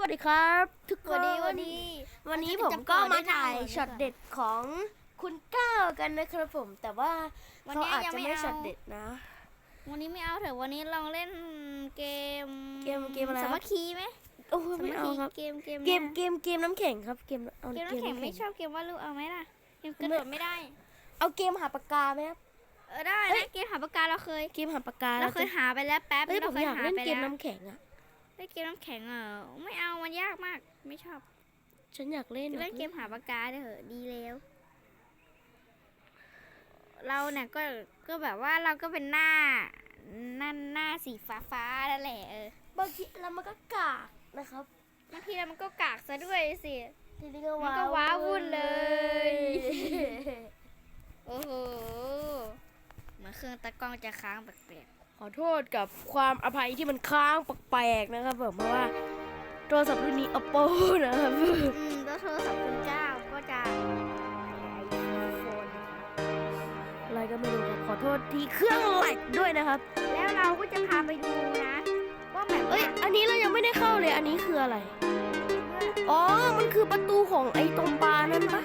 วัสดีครับ ทุกควันนนี้วันนี้วันนี้เราผจะมก็จับก่อนมาได้ถ่ายหน่อยช็อตเด็ดของคุณก้าวกันนะครับผม แต่ว่าวันเขานี้อาจยังจะไม่ไม่เอาช็อตเด็ดนะ วันนี้ไม่เอาเถอะวันนี้ลองเล่นเกมเกมเกมอะไรสามัคคีไหมโอ้ยสาไม่มัคเอาคีครับเกมเกมเกมนี่ยเกมเกมน้ำแข็งครับเกมเอาเกมน้ำแข็งไม่ชอบเกมว่าดรูปเอาไหมล่ะเกมกระโดดไม่ได้ เอาเกมหาปากกาไหมครับเออได้เอ้นะยเกมหาปากกาเราเคยเกมหาปากกาเราเคยหาไปแล้วแป๊บเฮ้ยผเรามเคยอยากหาเล่นไปเกมแล้วน้ำแข็งอะเล่นเกมน้ำแข็งเออไม่เอามันยากมาก ไม่ชอบฉันอยากเล่นเล่นเกมหาปากกาเถอะดีแล้ว เราเนี่ยก็ก็แบบว่าเราก็เป็นหน้านั่นหน้าสีฟ้าฟ้าๆนั่นแหละเออบางทีแล้วมันก็กากนะครับบางทีแล้วมันก็กากซะด้วยสิทีนี้ก็มันก็ว้าวุ่นเลย โอ้โหเหมือนเครื่องตะกล้องจะค้างแปลก ขอโทษกับความอภัยที่มันค้างแปลกๆนะครับผมเพราะว่าโทรศัพท์รุ่นนี้ Oppo นะครับๆอืมแล้วโทรศัพท์คุณเจ้าก็จะไอโฟนอะไรก็ไม่รู้ครับขอโทษที่เครื่องแหลกด้วยนะครับ แล้วเราก็จะพาไปดูนะว่าแบบเอ้ยอันนี้เรายังไม่ได้เข้าเลยอันนี้คืออะไร อ๋อ มันคือประตูของไอ้ตรงปลานั่นปะ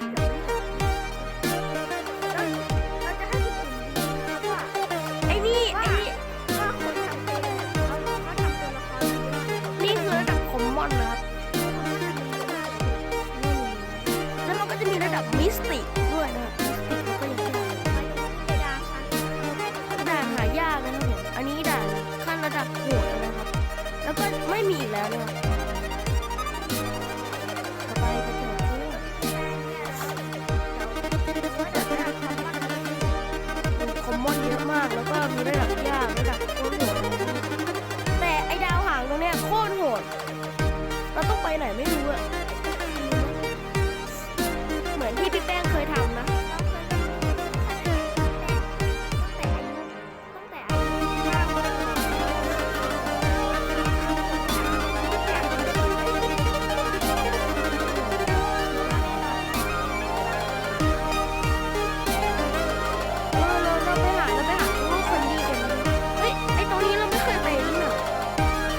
เราไม่เคยไปนี่หรอ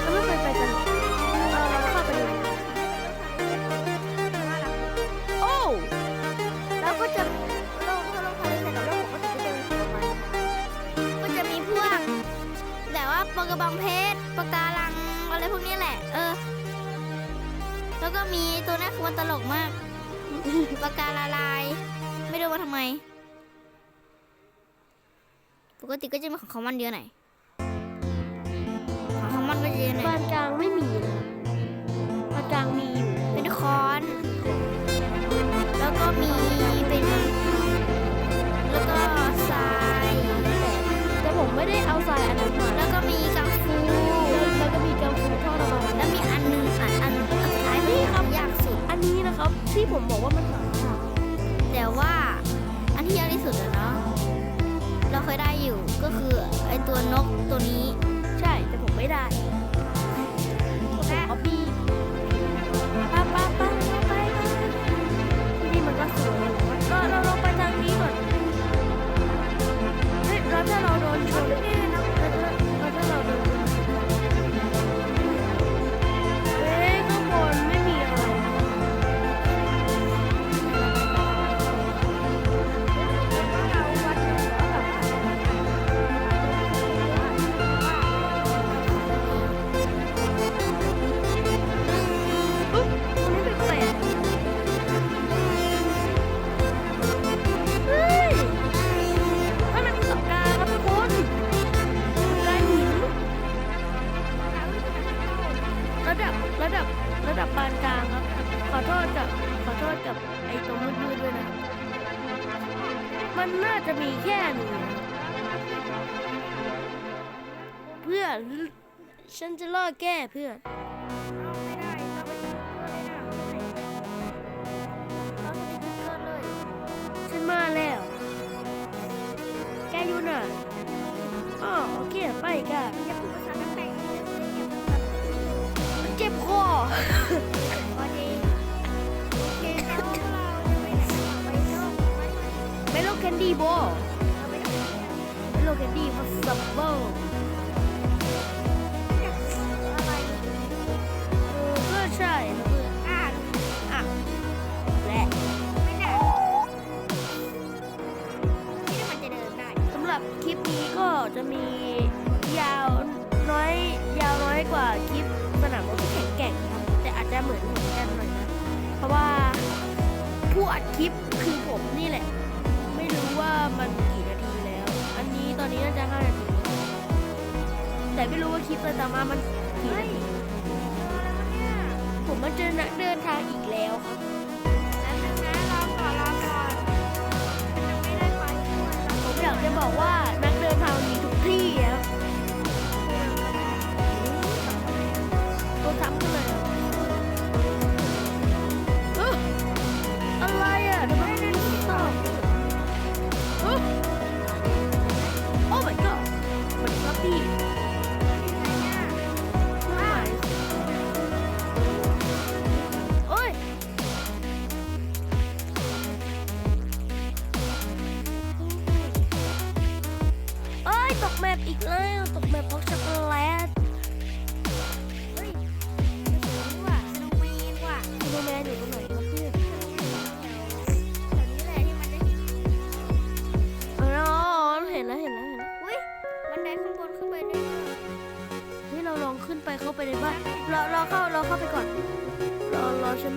เราไม่เคยไปกันเราเราเข้าไปเลยโอ้แล้วก็จะเราเราพาไปแต่กับเราปกติก็จะมีประมาณก็จะมีพวกแต่ว่าปลากระบองเพชรปลาการังอะไรพวกนี้แหละ เออ แล้วก็มีตัวนี้คือมันตลกมากปลาการละลาย ไม่รู้ว่าทำไม ปกติก็จะมีของคอมมอนเยอะหน่อยของคอ มมอนก็จะเยอะหน่อยปานกลางไม่มีนะครับปานกลางมีอยู่เป็นคอน แล้วก็มีเป็น แล้วก็ทรายแต่ผมไม่ได้เอาทรายอันนั้นมาแล้วก็มีกังฟูแล้วก็มีกังฟูทอดออกมาแล้วมีอันหนึงอันอันอันสุดท้ายนี่ครับยากสุดอันนี้นะครับที่ผมบอกว่ามันหายากแต่ว่าอันที่ยากที่สุดอะเนาะเราเคยได้อยู่ก็คือไอตัวนกตัว ษกับขอโทษกับไอ้ตรงมืดๆด้วยนะครับมันน่าจะมีแค่นี้เพื่อนฉันจะล่อแก้เพื่อนฉันมาแล้ว แกอยู่ไหนอ๋อโอเคไปกันเจ็บคอ ดคลิปคือผมนี่แหละ ไม่รู้ว่ามันกี่นาทีแล้ว อันนี้ตอนนี้น่าจะห้านาที แต่ไม่รู้ว่าคลิปตามมามันกี่นาทีผมมาเจอนักเดินทางอีกแล้วครับ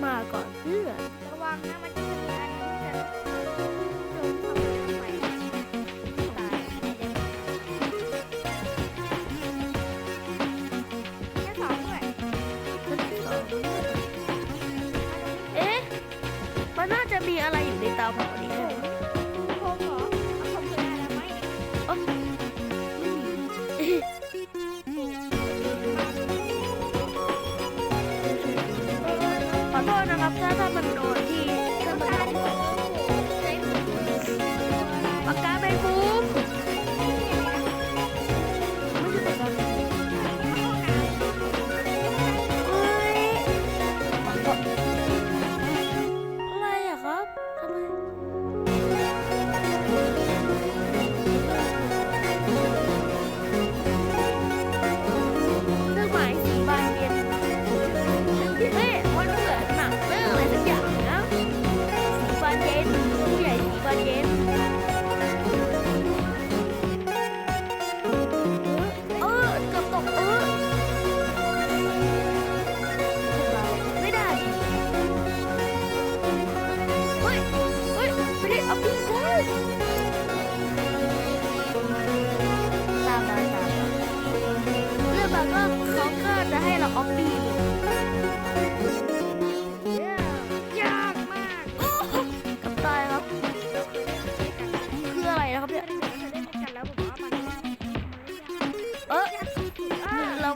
มาก่อนเพื่อนระวังนะมันจะมีอันนึงที่จะโดนเข้าไปตายแค่สองด้วยเอ๊ะมันน่าจะมีอะไรอยู่ ครับถ้าถ้ามันโดน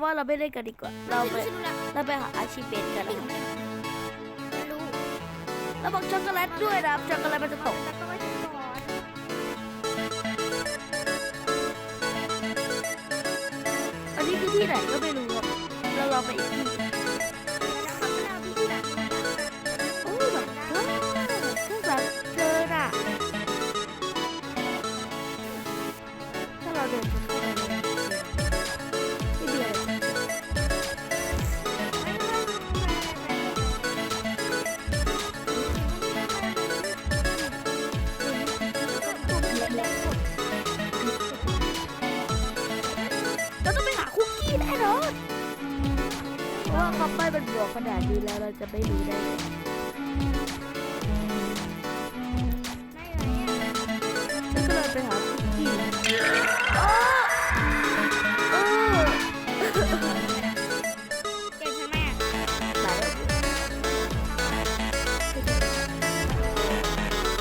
ว่าเราไม่เล่นกันดีกว่า เราไปฉันรู้ล้วเราไปหาอาชีพเป็นกันไม่นะครับรู้เราบอกช็อกโกแลตด้วยนะครับช็อกโกแลตมันจะตก แล้วก็ไม่ถึงก่อนอันนี้คือที่ไหนก็ไม่รู้ครับเราลองไปอีกที่ เพราะว่าเขาไปเป็นบวกขนาดนี้แล้วเราจะไม่รู้ได้ไงไม่เลยอะฉันก็เลยไปหาคุกกี้โอ้โอ้เก่งใช่ไหมอะตายแล้ว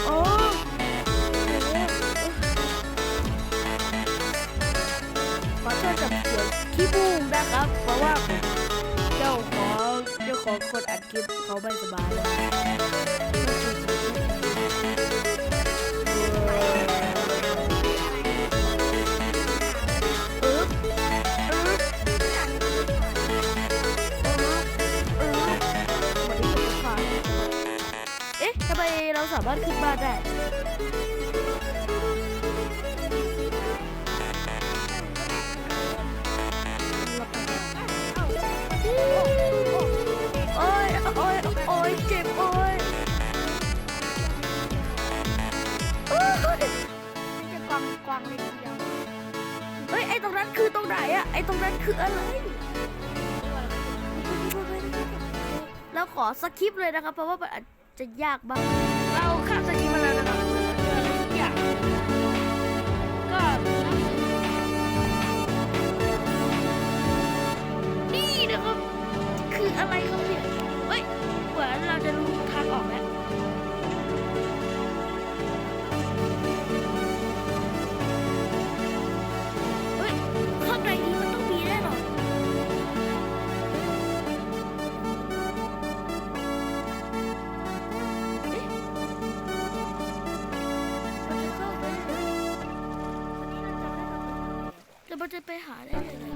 โอ้ขอโทษกับเสียงขี้บูมนะครับเพราะว่าเจ้า ของเจ้าของคนอัดคลิปเขาไม่สบายแล้วอึ๊บอึ๊บเอ๊ะทำไมเราสามารถขึ้นบ้านได้างเลยทีเดียวเฮ้ยไอตรงนั้นคือตรงไหนอะไอตรงนั้นคืออะไร แล้วขอสคริปเลยนะครับเพราะว่ามันอาจจะยากบ้างเราข้ามสคริป ราจะไปหาได้เลย